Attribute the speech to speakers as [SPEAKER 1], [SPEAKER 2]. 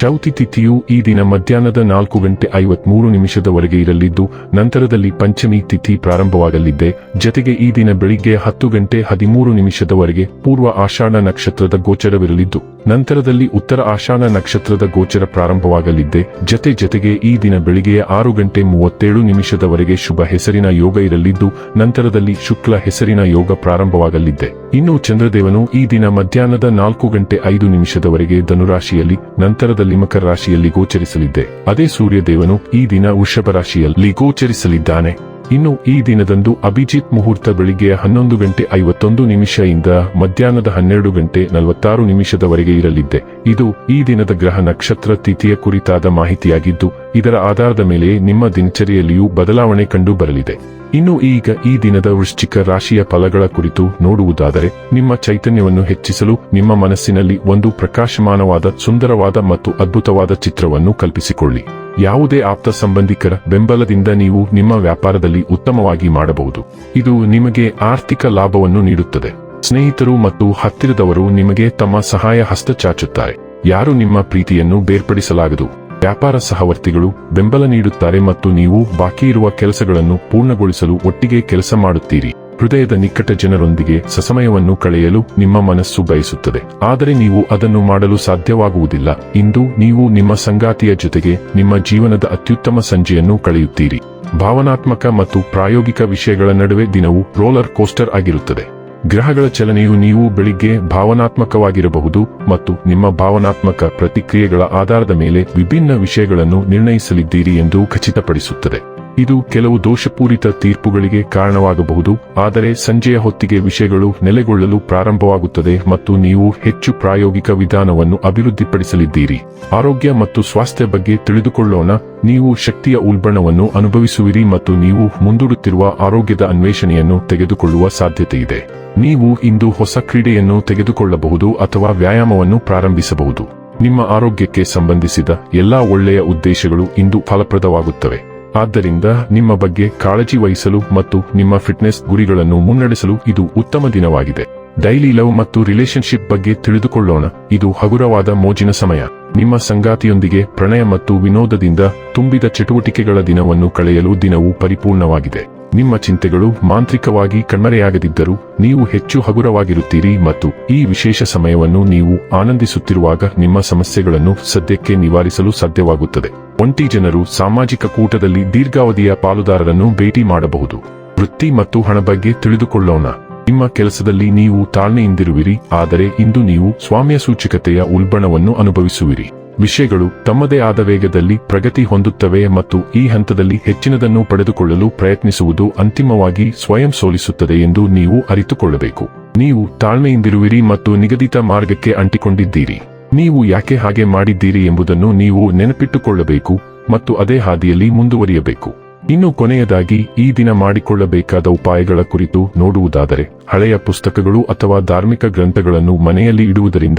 [SPEAKER 1] ಚೌತಿ ತಿಥಿಯು ಈ ದಿನ ಮಧ್ಯಾಹ್ನದ ನಾಲ್ಕು ಗಂಟೆ ಐವತ್ಮೂರು ನಿಮಿಷದವರೆಗೆ ಇರಲಿದ್ದು, ನಂತರದಲ್ಲಿ ಪಂಚಮಿ ತಿಥಿ ಪ್ರಾರಂಭವಾಗಲಿದೆ ಜತೆಗೆ ಈ ದಿನ ಬೆಳಿಗ್ಗೆ ಹತ್ತು ಗಂಟೆ ಹದಿಮೂರು ನಿಮಿಷದವರೆಗೆ ಪೂರ್ವ ಆಷಾಢ ನಕ್ಷತ್ರದ ಗೋಚರವಿರಲಿದ್ದು. ನಂತರದಲ್ಲಿ ಉತ್ತರ ಆಶಾನ ನಕ್ಷತ್ರದ ಗೋಚರ ಪ್ರಾರಂಭವಾಗಲಿದ್ದೆ. ಜತೆ ಜತೆಗೆ ಈ ದಿನ ಬೆಳಿಗ್ಗೆಯ ಆರು ಗಂಟೆ ಮೂವತ್ತೇಳು ನಿಮಿಷದವರೆಗೆ ಶುಭ ಹೆಸರಿನ ಯೋಗ ಇರಲಿದ್ದು, ನಂತರದಲ್ಲಿ ಶುಕ್ಲ ಹೆಸರಿನ ಯೋಗ ಪ್ರಾರಂಭವಾಗಲಿದ್ದೆ. ಇನ್ನು ಚಂದ್ರದೇವನು ಈ ದಿನ ಮಧ್ಯಾಹ್ನದ ನಾಲ್ಕು ಗಂಟೆ ಐದು ನಿಮಿಷದವರೆಗೆ ಧನುರಾಶಿಯಲ್ಲಿ, ನಂತರದಲ್ಲಿ ಮಕರ ರಾಶಿಯಲ್ಲಿ ಗೋಚರಿಸಲಿದ್ದೆ. ಅದೇ ಸೂರ್ಯದೇವನು ಈ ದಿನ ವೃಷಭ ರಾಶಿಯಲ್ಲಿ ಗೋಚರಿಸಲಿದ್ದಾನೆ. ಇನ್ನು ಈ ದಿನದಂದು ಅಭಿಜಿತ್ ಮುಹೂರ್ತ ಬೆಳಿಗ್ಗೆ ಹನ್ನೊಂದು ಗಂಟೆ ಐವತ್ತೊಂದು ಇಂದ ಮಧ್ಯಾಹ್ನದ ಹನ್ನೆರಡು ಗಂಟೆ ನಲವತ್ತಾರು ನಿಮಿಷದವರೆಗೆ ಇರಲಿದೆ ಇದು ಈ ದಿನದ ಗ್ರಹ ನಕ್ಷತ್ರ ತಿಥಿಯ ಕುರಿತಾದ ಮಾಹಿತಿಯಾಗಿದ್ದು, ಇದರ ಆಧಾರದ ಮೇಲೆ ನಿಮ್ಮ ದಿನಚರಿಯಲ್ಲಿಯೂ ಬದಲಾವಣೆ ಕಂಡು ಬರಲಿದೆ. ಇನ್ನು ಈಗ ಈ ದಿನದ ವೃಶ್ಚಿಕ ರಾಶಿಯ ಫಲಗಳ ಕುರಿತು ನೋಡುವುದಾದರೆ, ನಿಮ್ಮ ಚೈತನ್ಯವನ್ನು ಹೆಚ್ಚಿಸಲು ನಿಮ್ಮ ಮನಸ್ಸಿನಲ್ಲಿ ಒಂದು ಪ್ರಕಾಶಮಾನವಾದ, ಸುಂದರವಾದ ಮತ್ತು ಅದ್ಭುತವಾದ ಚಿತ್ರವನ್ನು ಕಲ್ಪಿಸಿಕೊಳ್ಳಿ. ಯಾವುದೇ ಆಪ್ತ ಸಂಬಂಧಿಕರ ಬೆಂಬಲದಿಂದ ನೀವು ನಿಮ್ಮ ವ್ಯಾಪಾರದಲ್ಲಿ ಉತ್ತಮವಾಗಿ ಮಾಡಬಹುದು. ಇದು ನಿಮಗೆ ಆರ್ಥಿಕ ಲಾಭವನ್ನು ನೀಡುತ್ತದೆ. ಸ್ನೇಹಿತರು ಮತ್ತು ಹತ್ತಿರದವರು ನಿಮಗೆ ತಮ್ಮ ಸಹಾಯ ಹಸ್ತ ಚಾಚುತ್ತಾರೆ. ಯಾರು ನಿಮ್ಮ ಪ್ರೀತಿಯನ್ನು ಬೇರ್ಪಡಿಸಲಾಗದು? ವ್ಯಾಪಾರ ಸಹವರ್ತಿಗಳು ಬೆಂಬಲ ನೀಡುತ್ತಾರೆ ಮತ್ತು ನೀವು ಬಾಕಿ ಇರುವ ಕೆಲಸಗಳನ್ನು ಪೂರ್ಣಗೊಳಿಸಲು ಒಟ್ಟಿಗೆ ಕೆಲಸ ಮಾಡುತ್ತೀರಿ. ಹೃದಯದ ನಿಕಟ ಜನರೊಂದಿಗೆ ಸಸಮಯವನ್ನು ಕಳೆಯಲು ನಿಮ್ಮ ಮನಸ್ಸು ಬಯಸುತ್ತದೆ. ಆದರೆ ನೀವು ಅದನ್ನು ಮಾಡಲು ಸಾಧ್ಯವಾಗುವುದಿಲ್ಲ. ಇಂದು ನೀವು ನಿಮ್ಮ ಸಂಗಾತಿಯ ಜೊತೆಗೆ ನಿಮ್ಮ ಜೀವನದ ಅತ್ಯುತ್ತಮ ಸಂಜೆಯನ್ನು ಕಳೆಯುತ್ತೀರಿ. ಭಾವನಾತ್ಮಕ ಮತ್ತು ಪ್ರಾಯೋಗಿಕ ವಿಷಯಗಳ ನಡುವೆ ದಿನವು ರೋಲರ್ ಕೋಸ್ಟರ್ ಆಗಿರುತ್ತದೆ. ಗ್ರಹಗಳ ಚಲನೆಯು ನೀವು ಬೆಳಿಗ್ಗೆ ಭಾವನಾತ್ಮಕವಾಗಿರಬಹುದು ಮತ್ತು ನಿಮ್ಮ ಭಾವನಾತ್ಮಕ ಪ್ರತಿಕ್ರಿಯೆಗಳ ಆಧಾರದ ಮೇಲೆ ವಿಭಿನ್ನ ವಿಷಯಗಳನ್ನು ನಿರ್ಣಯಿಸಲಿದ್ದೀರಿ ಎಂದು ಖಚಿತಪಡಿಸುತ್ತದೆ. ಇದು ಕೆಲವು ದೋಷಪೂರಿತ ತೀರ್ಪುಗಳಿಗೆ ಕಾರಣವಾಗಬಹುದು, ಆದರೆ ಸಂಜೆಯ ಹೊತ್ತಿಗೆ ವಿಷಯಗಳು ನೆಲೆಗೊಳ್ಳಲು ಪ್ರಾರಂಭವಾಗುತ್ತದೆ ಮತ್ತು ನೀವು ಹೆಚ್ಚು ಪ್ರಾಯೋಗಿಕ ವಿಧಾನವನ್ನು ಅಭಿವೃದ್ಧಿಪಡಿಸಲಿದ್ದೀರಿ. ಆರೋಗ್ಯ ಮತ್ತು ಸ್ವಾಸ್ಥ್ಯ ಬಗ್ಗೆ ತಿಳಿದುಕೊಳ್ಳೋಣ, ನೀವು ಶಕ್ತಿಯ ಉಲ್ಬಣವನ್ನು ಅನುಭವಿಸುವಿರಿ ಮತ್ತು ನೀವು ಮುಂದೂಡುತ್ತಿರುವ ಆರೋಗ್ಯದ ಅನ್ವೇಷಣೆಯನ್ನು ತೆಗೆದುಕೊಳ್ಳುವ ಸಾಧ್ಯತೆಯಿದೆ. ನೀವು ಇಂದು ಹೊಸ ಕ್ರೀಡೆಯನ್ನು ತೆಗೆದುಕೊಳ್ಳಬಹುದು ಅಥವಾ ವ್ಯಾಯಾಮವನ್ನು ಪ್ರಾರಂಭಿಸಬಹುದು. ನಿಮ್ಮ ಆರೋಗ್ಯಕ್ಕೆ ಸಂಬಂಧಿಸಿದ ಎಲ್ಲಾ ಒಳ್ಳೆಯ ಉದ್ದೇಶಗಳು ಇಂದು ಫಲಪ್ರದವಾಗುತ್ತವೆ. ಆದ್ದರಿಂದ ನಿಮ್ಮ ಬಗ್ಗೆ ಕಾಳಜಿ ವಹಿಸಲು ಮತ್ತು ನಿಮ್ಮ ಫಿಟ್ನೆಸ್ ಗುರಿಗಳನ್ನು ಮುನ್ನಡೆಸಲು ಇದು ಉತ್ತಮ ದಿನವಾಗಿದೆ. ಡೈಲಿ ಲವ್ ಮತ್ತು ರಿಲೇಶನ್ಶಿಪ್ ಬಗ್ಗೆ ತಿಳಿದುಕೊಳ್ಳೋಣ. ಇದು ಹಗುರವಾದ ಮೋಜಿನ ಸಮಯ. ನಿಮ್ಮ ಸಂಗಾತಿಯೊಂದಿಗೆ ಪ್ರಣಯ ಮತ್ತು ವಿನೋದದಿಂದ ತುಂಬಿದ ಚಟುವಟಿಕೆಗಳ ದಿನವನ್ನು ಕಳೆಯಲು ದಿನವು ಪರಿಪೂರ್ಣವಾಗಿದೆ. ನಿಮ್ಮ ಚಿಂತೆಗಳು ಮಾಂತ್ರಿಕವಾಗಿ ಕಣ್ಮರೆಯಾಗದಿದ್ದರೂ ನೀವು ಹೆಚ್ಚು ಹಗುರವಾಗಿರುತ್ತೀರಿ ಮತ್ತು ಈ ವಿಶೇಷ ಸಮಯವನ್ನು ನೀವು ಆನಂದಿಸುತ್ತಿರುವಾಗ ನಿಮ್ಮ ಸಮಸ್ಯೆಗಳನ್ನು ಸದ್ಯಕ್ಕೆ ನಿವಾರಿಸಲು ಸಾಧ್ಯವಾಗುತ್ತದೆ. ಒಂಟಿ ಜನರು ಸಾಮಾಜಿಕ ಕೂಟದಲ್ಲಿ ದೀರ್ಘಾವಧಿಯ ಪಾಲುದಾರರನ್ನು ಭೇಟಿ ಮಾಡಬಹುದು. ವೃತ್ತಿ ಮತ್ತು ಹಣ ಬಗ್ಗೆ ತಿಳಿದುಕೊಳ್ಳೋಣ. ನಿಮ್ಮ ಕೆಲಸದಲ್ಲಿ ನೀವು ತಾಳ್ಮೆಯಿಂದಿರುವಿರಿ, ಆದರೆ ಇಂದು ನೀವು ಸ್ವಾಮ್ಯ ಸೂಚಕತೆಯ ಉಲ್ಬಣವನ್ನು ಅನುಭವಿಸುವಿರಿ. ವಿಷಯಗಳು ತಮ್ಮದೇ ಆದ ವೇಗದಲ್ಲಿ ಪ್ರಗತಿ ಹೊಂದುತ್ತವೆ ಮತ್ತು ಈ ಹಂತದಲ್ಲಿ ಹೆಚ್ಚಿನದನ್ನು ಪಡೆದುಕೊಳ್ಳಲು ಪ್ರಯತ್ನಿಸುವುದು ಅಂತಿಮವಾಗಿ ಸ್ವಯಂ ಸೋಲಿಸುತ್ತದೆ ಎಂದು ನೀವು ಅರಿತುಕೊಳ್ಳಬೇಕು. ನೀವು ತಾಳ್ಮೆಯಿಂದಿರುವಿರಿ ಮತ್ತು ನಿಗದಿತ ಮಾರ್ಗಕ್ಕೆ ಅಂಟಿಕೊಂಡಿದ್ದೀರಿ. ನೀವು ಯಾಕೆ ಹಾಗೆ ಮಾಡಿದ್ದೀರಿ ಎಂಬುದನ್ನು ನೀವು ನೆನಪಿಟ್ಟುಕೊಳ್ಳಬೇಕು ಮತ್ತು ಅದೇ ಹಾದಿಯಲ್ಲಿ ಮುಂದುವರಿಯಬೇಕು. ಇನ್ನು ಕೊನೆಯದಾಗಿ, ಈ ದಿನ ಮಾಡಿಕೊಳ್ಳಬೇಕಾದ ಉಪಾಯಗಳ ಕುರಿತು ನೋಡುವುದಾದರೆ, ಹಳೆಯ ಪುಸ್ತಕಗಳು ಅಥವಾ ಧಾರ್ಮಿಕ ಗ್ರಂಥಗಳನ್ನು ಮನೆಯಲ್ಲಿ ಇಡುವುದರಿಂದ